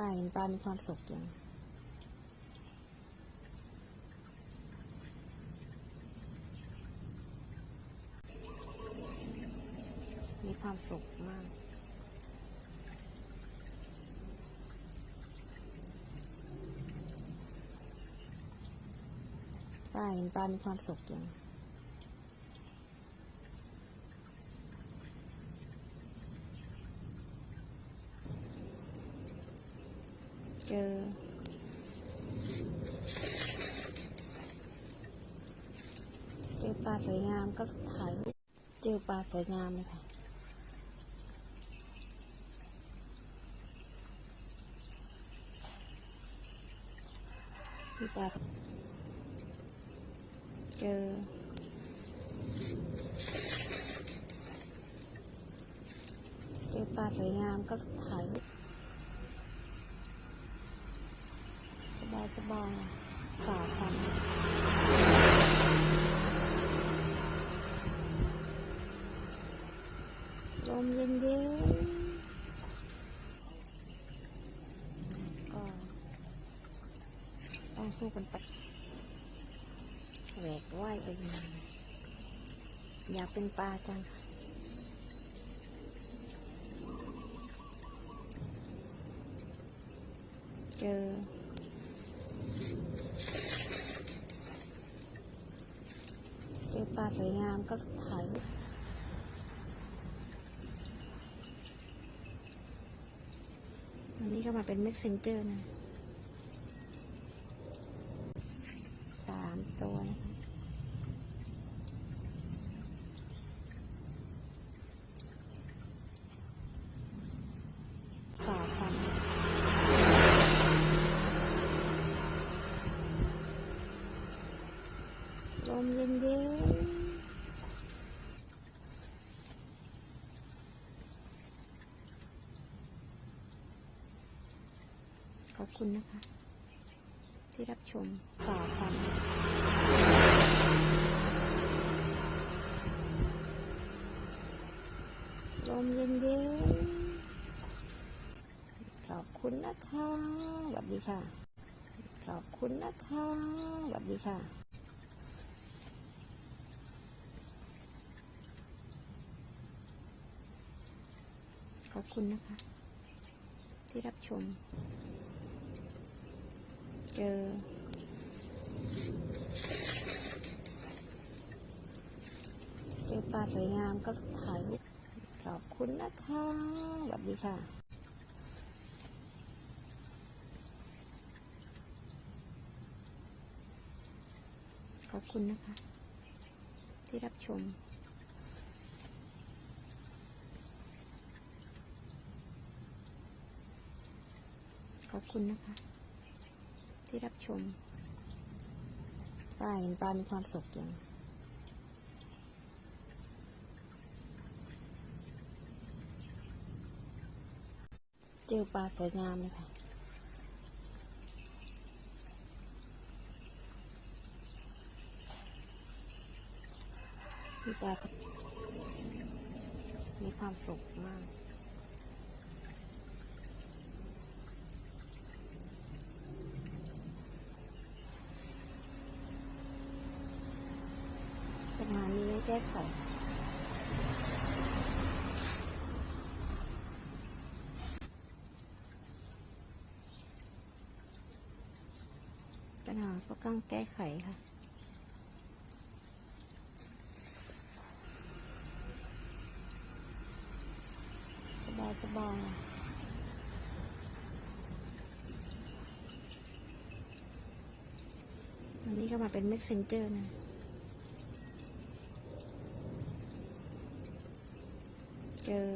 ป้าเห็นป้ามีความสุขยังมีความสุขมากป้าเห็นป้ามีความสุขยังเจอ เจอปลา สวยงามก็ถ่ายเจอปลาสวยงามเลยค่ะที่ปลาเจอเจอปลาสวยงามก็ถ่ายสบายสบายฝ่าฟันลม เย็นเย็นก็ต้องสู้กันไปแหวกว่ายไปอยู่อยากเป็นปลาจังเจอเจอปลาสวยงามก็ถ่าย รูปอันนี้ก็มาเป็น messenger นะสามตัวนะคะฝ่าฟันลมเย็นเขอบคุณนะคะ ที่รับชมฝ่าฟันลมเย็นเย็นขอบคุณนะคะสวัสดีค่ะขอบคุณนะคะสวัสดีค่ะขอบคุณนะคะ ที่รับชม เจอ เจอปลาสวยงามก็ถ่ายรูปขอบคุณนะคะสวัสดีค่ะขอบคุณนะคะ ที่รับชมขอบคุณนะคะ ที่รับชมป้าเห็นป้ามีความสุขยังเจอปลาสวยงามเลยค่ะที่ปลามีความสุขมาก ปัญหานี้ไม่ แก้ไขปัญหาก็ต้องแก้ไขค่ะสบายสบายอันนี้ก็มาเป็น messenger นะ เจอ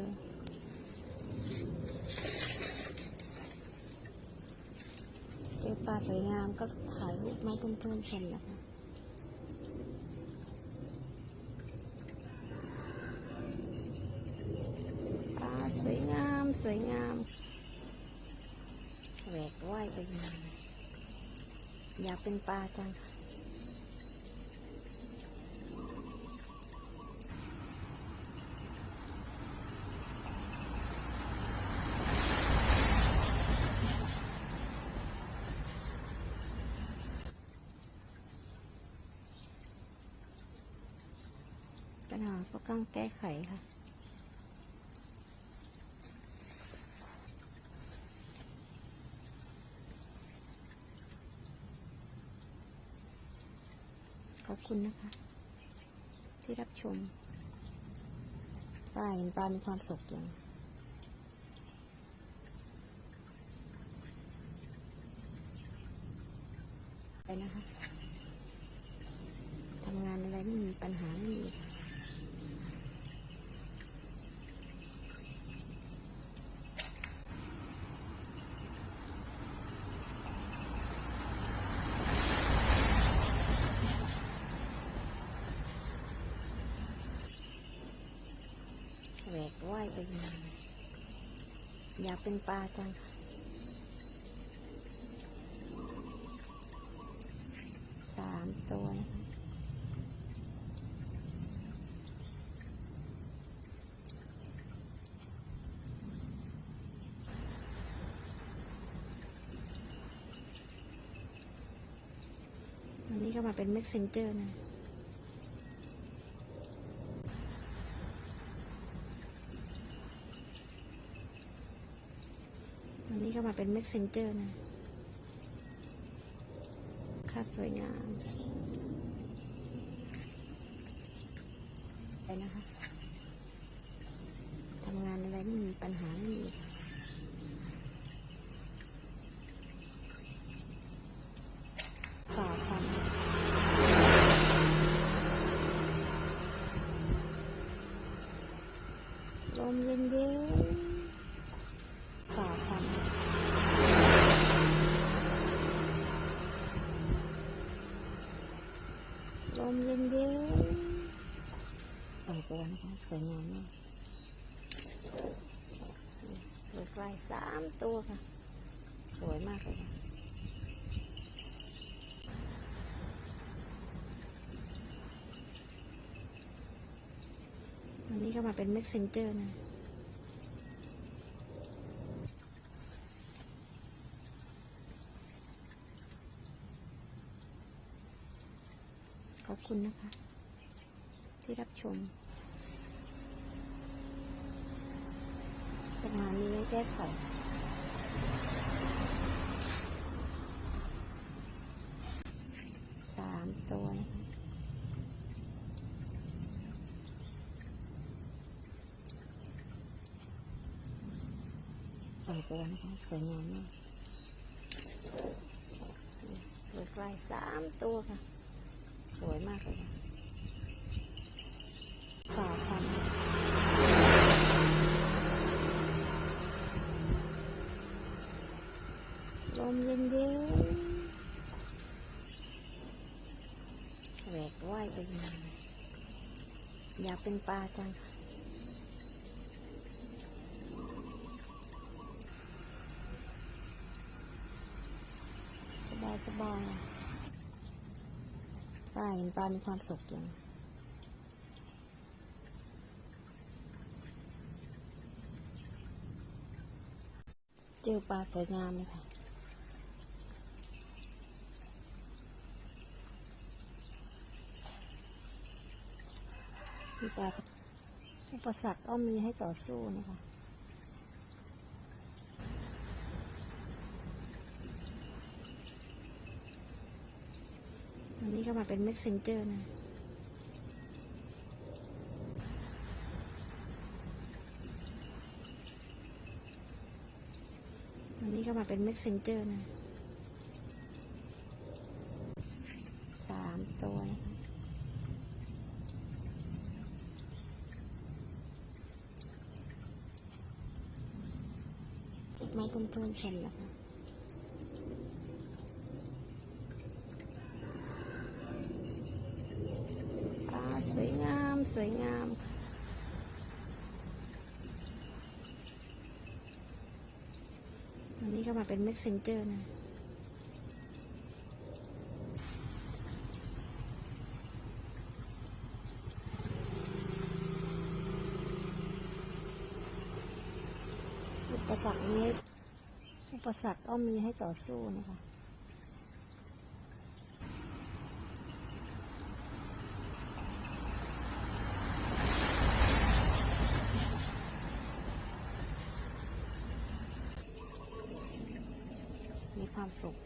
เจอปลาสวยงามก็ถ่ายรูปมาเพื่อนๆชมนะคะปลาสวยงาม สวยงามแหวกว่ายไปอยู่อยากเป็นปลาจังค่ะ ปัญหาก็ต้องแก้ไขค่ะขอบคุณนะคะ ที่รับชมป้าเห็นป้ามีความสุขอย่างไปนะคะทำงานอะไรไม่มีปัญหาไม่มีค่ะ แหวกว่ายไปมาอยากเป็นปลาจังสามตัวอันนี้ก็มาเป็น messenger นะอัน นี้ก็มาเป็น messenger นะ ค่าสวยงามไปนะคะ ทำงานอะไรไม่มีปัญหาไม่มีค่ะฝ่าความลมเย็นๆฝ่าความ ลมเย็นๆต่อตัวนะคะ สวยงามมากเหลือไกลสามตัวค่ะ สวยมากเลยค่ะอันนี้ก็มาเป็น messenger นะขอบ คุณนะคะ ที่รับชมปัญหานี้ไว้แก้ไขสามตัวนะคะสองตัวนะคะสวยงามมากเหลือไกลสามตัวค่ะ สวยมากเลยฝ่าความลมเย็นๆแหวกว่ายไปมาอยากเป็นปลาจังสบายสบาย ป้าเห็นปลามีความสุขอย่างเจอปลาสวยงามเลยค่ะที่ปลาอุปสรรคต้องมีให้ต่อสู้นะคะ อันนี้ก็มาเป็น messenger นะ อันนี้ก็มาเป็น messenger นะสามตัวนะคะมาเพื่อนๆชมนะคะปลาสวยงาม สวยงามอันนี้ก็มาเป็น messenger นะอุปสรรคนี้ อุปสรรคต้องมีให้ต่อสู้นะคะ abraço.